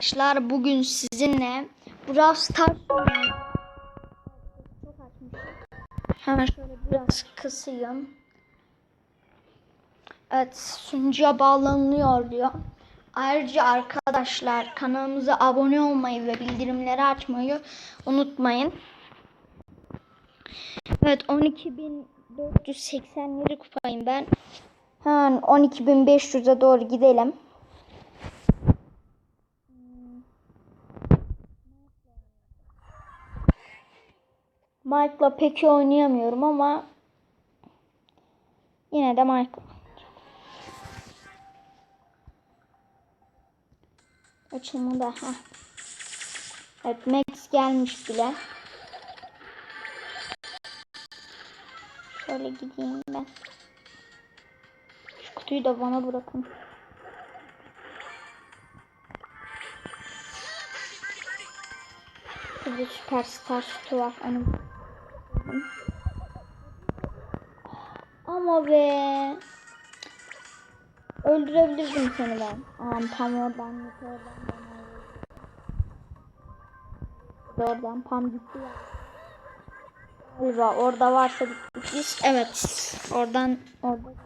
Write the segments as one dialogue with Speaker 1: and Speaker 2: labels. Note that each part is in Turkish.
Speaker 1: Arkadaşlar bugün sizinle Brawl Stars. Hemen şöyle biraz kısayım. Evet sunucuya bağlanıyor diyor. Ayrıca arkadaşlar kanalımıza abone olmayı ve bildirimleri açmayı unutmayın. Evet 12.487 kupayım ben. Hemen 12.500'e doğru gidelim. Mike'la pek iyi oynayamıyorum ama yine de Mike'la. Açılmadı. Heh. Evet Max gelmiş bile. Şöyle gideyim ben. Şu kutuyu da bana bırakın. Burada süperstar sütü var. Onu Ama be. Öldürebilirdim seni ben. Aman tam oradan git oradan. Oradan pam gitti ya. Galiba orada varsa biz evet oradan orada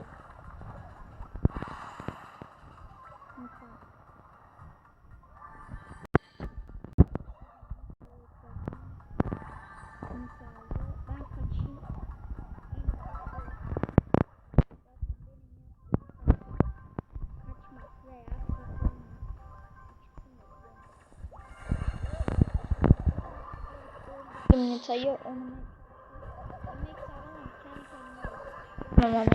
Speaker 1: Yumurtayı onu Tamam.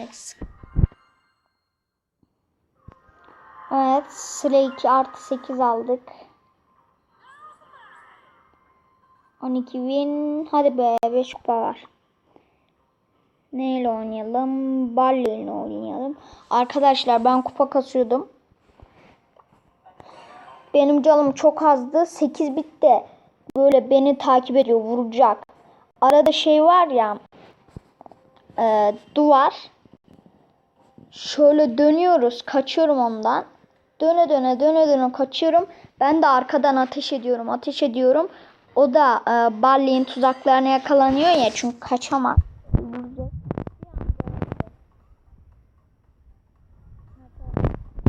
Speaker 1: Evet sıra 2 artı 8 aldık. 12 win. Hadi be 5 kupa var. Neyle oynayalım? Barley ile oynayalım. Arkadaşlar ben kupa kasıyordum. Benim canım çok azdı. 8 bitti. Böyle beni takip ediyor. Vuracak. Arada şey var ya. E, duvar. Şöyle dönüyoruz. Kaçıyorum ondan. Döne döne döne döne kaçıyorum. Ben de arkadan ateş ediyorum. Ateş ediyorum. O da e, Barley'in tuzaklarına yakalanıyor ya. Çünkü kaçamaz.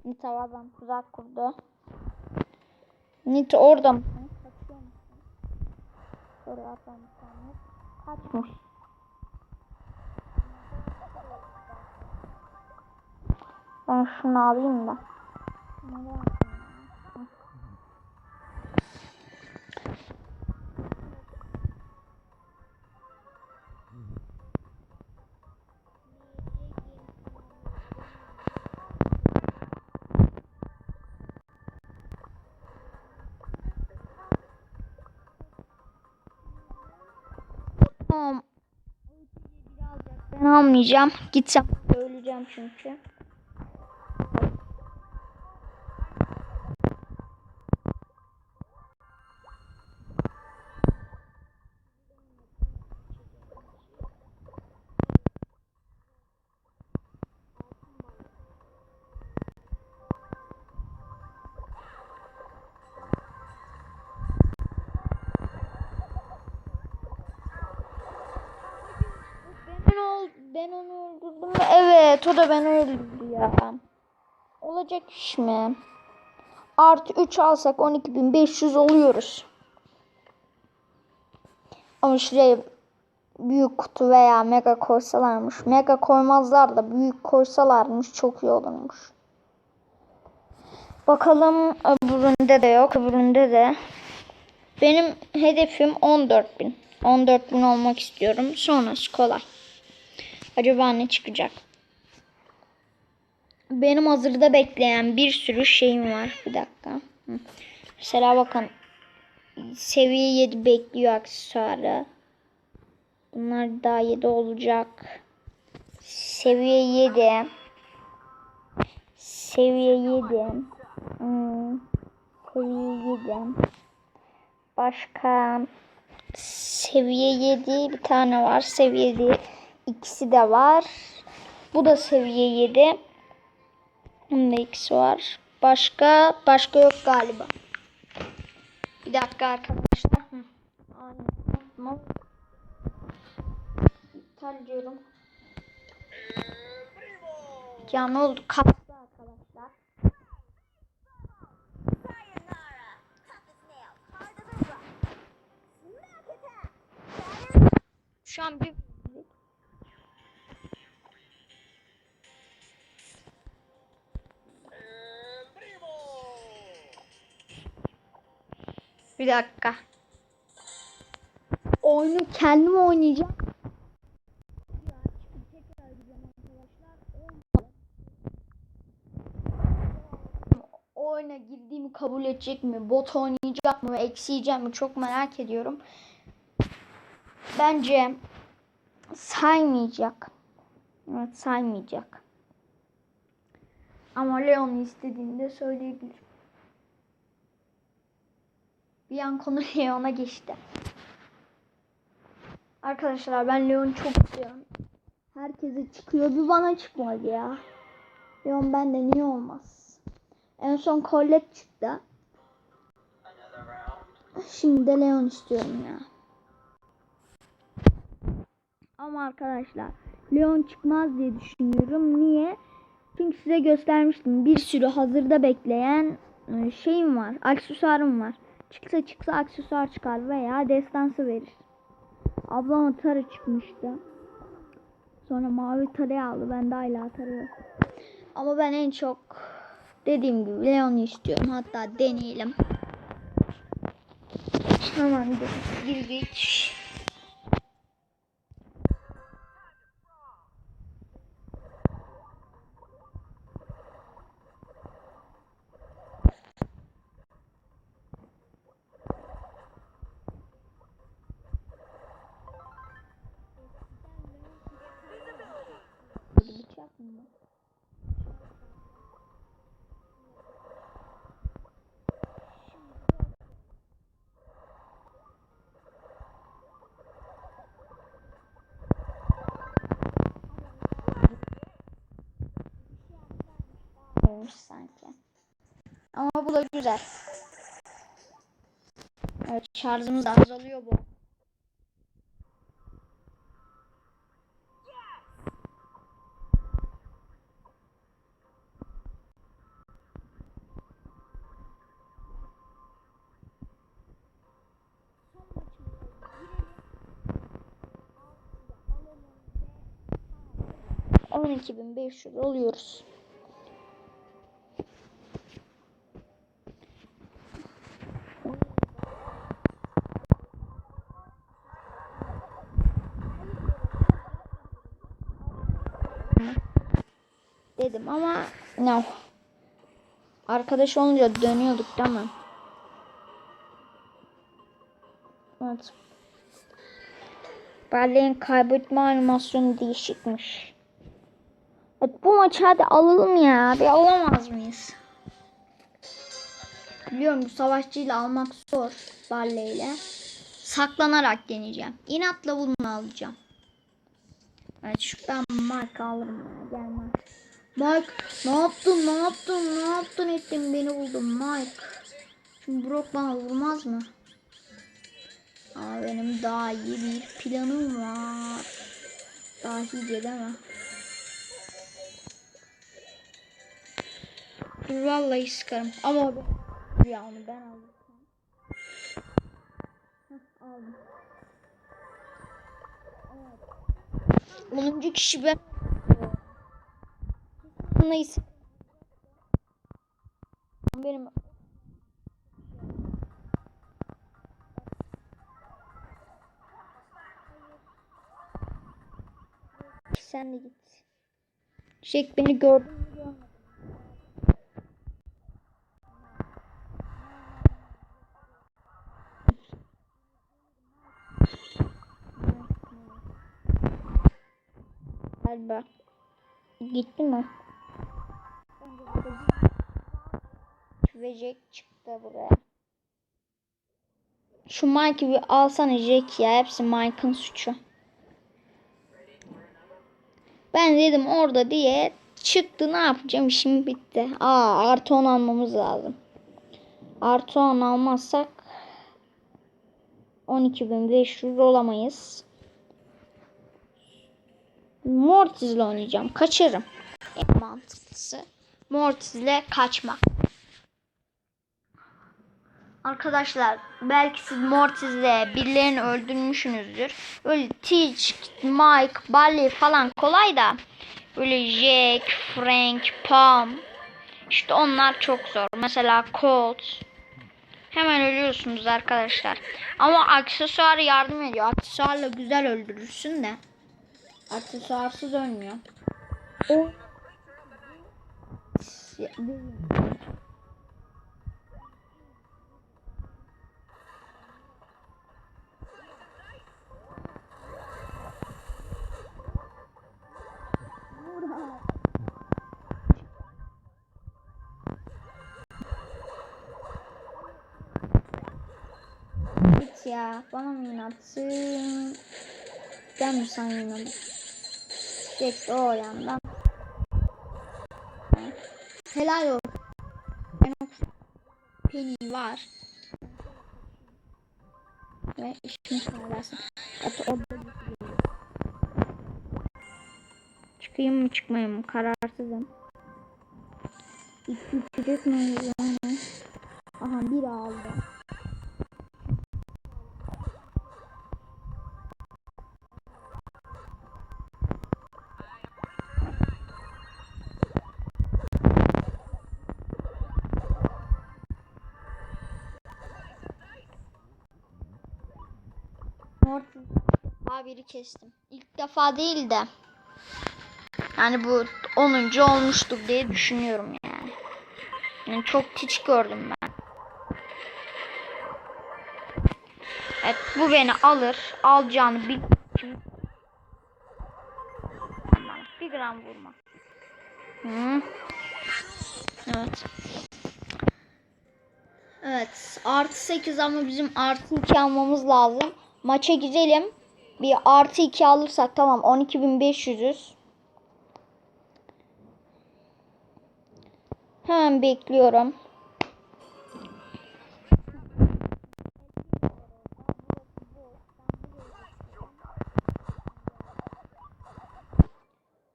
Speaker 1: Nita var ben tuzak kurdu. Nita orada mı? Kaçıyor musun? Kaçmış. Ben şunu alayım da. Nereye Tamam. Ben almayacağım. Gitsem öleceğim çünkü. Evet o da beni öldürdü ya. Olacak iş mi? Artı 3 alsak 12.500 oluyoruz. Ama şuraya büyük kutu veya mega koysalarmış. Mega koymazlar da büyük koysalarmış çok iyi olurmuş. Bakalım öbüründe de yok. Öbüründe de. Benim hedefim 14.000. 14.000 olmak istiyorum. Sonrası kolay. Acaba ne çıkacak? Benim hazırda bekleyen bir sürü şeyim var. Bir dakika. Mesela bakın. Seviye 7 bekliyor aksesuarı. Bunlar daha 7 olacak. Seviye 7. Seviye 7. Hmm. Seviye 7. Başka seviye 7 bir tane var. Seviye 7 ikisi de var. Bu da seviye 7. Bunda ikisi var. Başka başka yok galiba. dakika arkadaşlar. İptal diyorum. Ya ne oldu? Kaptı arkadaşlar. Şu an bir Bir dakika. Oyunu kendim oynayacağım. Oyuna girdiğimi kabul edecek mi? Bot oynayacak mı? Eksiyeceğim mi? Çok merak ediyorum. Bence saymayacak. Evet saymayacak. Ama Leon istediğinde söyleyebilir. Bir an konu Leon'a geçti. Arkadaşlar ben Leon'u çok istiyorum. Herkese çıkıyor. Bir bana çıkmadı ya. Leon bende niye olmaz? En son Colette çıktı. Şimdi de Leon istiyorum ya. Ama arkadaşlar Leon çıkmaz diye düşünüyorum. Niye? Çünkü size göstermiştim. Bir sürü hazırda bekleyen e, şeyim var. Aksesuarım var. Çıksa çıksa aksesuar çıkar veya destansı verir. Ablama tarı çıkmıştı. Sonra mavi tarı aldı. Ben de hala tarı. Ama ben en çok dediğim gibi Leon'u istiyorum. Hatta deneyelim. Hemen bir girdik. Bıçak mı? olmuş sanki. Ama güzel. Evet şarjımız azalıyor bu. On iki bin oluyoruz. Dedim ama no. Arkadaş olunca dönüyorduk değil mi? Evet. Berlin kaybetme animasyonu değişikmiş. Evet, bu maçı hadi alalım ya. Bir alamaz mıyız? Biliyorum bu savaşçıyla almak zor. Barley ile. Saklanarak deneyeceğim. İnatla bunu alacağım. Evet şuradan marka alırım ya. Mike ne yaptın ne yaptın ne yaptın ettin beni buldun Mike. Şimdi Brock bana vurmaz mı? Ama benim daha iyi bir planım var. Dahice değil mi? Vallahi sıkarım. Ama ya onu ben aldım. Heh, aldım. Evet. 10. kişi ben. Neyse. Benim Sen de git. Jack beni gördü? Galiba. Gitti mi? Ve Jack çıktı buraya. Şu Mike'ı bir alsana Jack ya. Hepsi Mike'ın suçu. Ben dedim orada diye çıktı ne yapacağım işim bitti. Aa artı 10 almamız lazım. Artı 10 almazsak 12.500 olamayız. Mortis ile oynayacağım. Kaçarım. En mantıklısı. Mortis ile kaçmak. Arkadaşlar belki siz Mortis'le birilerini öldürmüşsünüzdür. Böyle Teach, Mike, Barley falan kolay da böyle Jack, Frank, Pam işte onlar çok zor. Mesela Colt. Hemen ölüyorsunuz arkadaşlar. Ama aksesuar yardım ediyor. Aksesuarla güzel öldürürsün de. Aksesuarsız ölmüyor. O Ya. Bana mı inatsın? Ben mi sana inadım? Geçti o yandan. Helal. Enox Penny var. Ve işimi sağlarsın. Hatta o Çıkayım mı çıkmayayım mı? Kararsızım. İki mu yani? Aha bir aldı. 1'i kestim. İlk defa değil de. Yani bu 10. olmuştuk diye düşünüyorum yani. yani çok tiç gördüm ben. Evet bu beni alır. Alacağını bil. Bir gram vurma. Hı. Evet. Evet. Artı 8 ama bizim artı 2 almamız lazım. Maça gidelim. Bir artı 2 alırsak tamam 12.500'üz. Hemen bekliyorum.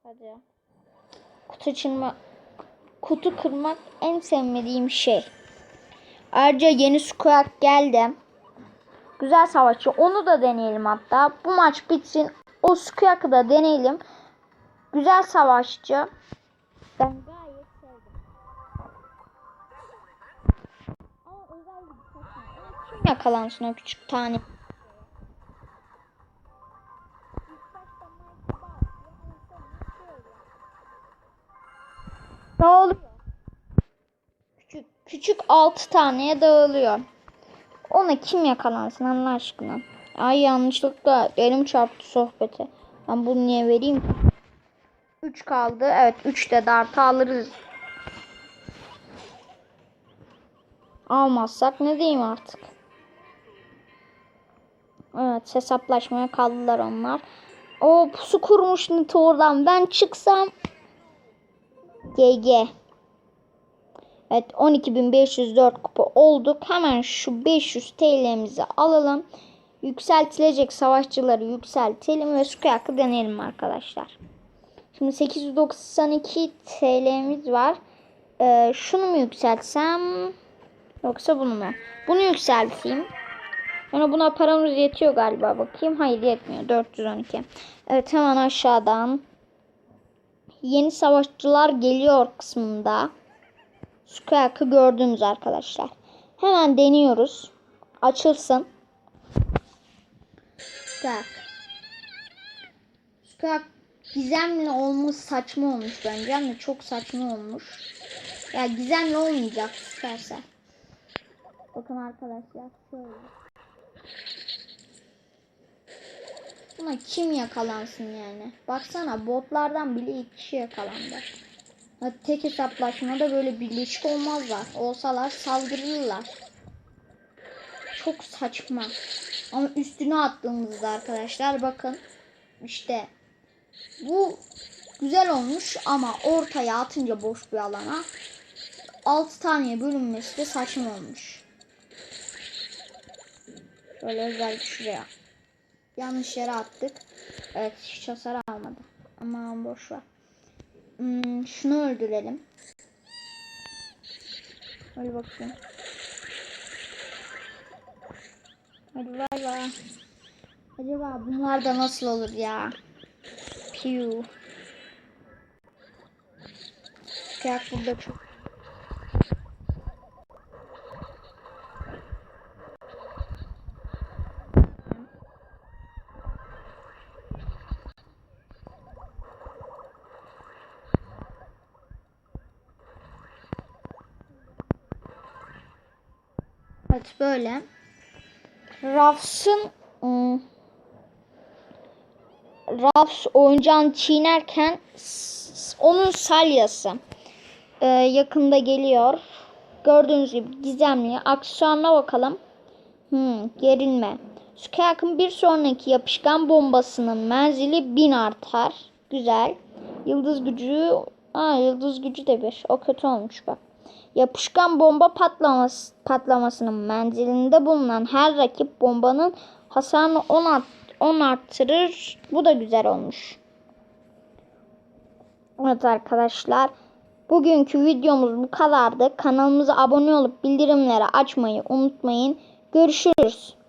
Speaker 1: Hadi. Kutu çırma, kutu kırmak en sevmediğim şey. Ayrıca yeni squad geldi. Güzel savaşçı. Onu da deneyelim hatta. Bu maç bitsin. O squad'ı da deneyelim. Güzel savaşçı. Ben gayet sevdim. Ama. Kim yakalansın o küçük tane? Dağılıyor. Küçük, küçük 6 taneye dağılıyor. Ona kim yakalansın Allah aşkına. Ay yanlışlıkla elim çarptı sohbete. Ben bunu niye vereyim ki? 3 kaldı. Evet 3 de dartı alırız. Almazsak ne diyeyim artık. Evet hesaplaşmaya kaldılar onlar. O pusu kurmuş oradan. Ben çıksam GG. Evet 12.504 kupa olduk. Hemen şu 500 TL'mizi alalım. Yükseltilecek savaşçıları yükseltelim ve Sukiyak'ı deneyelim arkadaşlar. Şimdi 892 TL'miz var. Ee, şunu mu yükseltsem yoksa bunu mu? Bunu yükselteyim. Yani buna paramız yetiyor galiba bakayım. Hayır yetmiyor. 412. Evet hemen aşağıdan yeni savaşçılar geliyor kısmında. Squawk'ı gördünüz arkadaşlar. Hemen deniyoruz. Açılsın. Squawk. Squawk gizemli olması saçma olmuş bence. Ama çok saçma olmuş. Ya gizemli olmayacak isterse. Bakın arkadaşlar şöyle. Buna kim yakalansın yani? Baksana botlardan bile iki kişi yakalandı. Tek hesaplaşmada böyle birleşik olmazlar. Olsalar saldırırlar. Çok saçma. Ama üstüne attığımızda arkadaşlar bakın. işte bu güzel olmuş ama ortaya atınca boş bir alana 6 taneye bölünmesi de saçma olmuş. Şöyle özel şuraya. Yanlış yere attık. Evet hiç hasar almadı. Aman boş. Hmm, şunu öldürelim. Hadi bakayım. Hadi bay. Acaba bunlar da nasıl olur ya? Piu. Kıyak burada çok. Evet böyle. Rafs'ın ım, Rafs oyuncağını çiğnerken onun salyası e, yakında geliyor. Gördüğünüz gibi gizemli. Aksesuarına bakalım. Hmm, gerilme. Skyak'ın bir sonraki yapışkan bombasının menzili 1000 artar. Güzel. Yıldız gücü... Aa, yıldız gücü de bir. O kötü olmuş bak. Yapışkan bomba patlaması, patlamasının menzilinde bulunan her rakip bombanın hasarını 10, art, 10 arttırır. Bu da güzel olmuş. Evet arkadaşlar. Bugünkü videomuz bu kadardı. Kanalımıza abone olup bildirimleri açmayı unutmayın. Görüşürüz.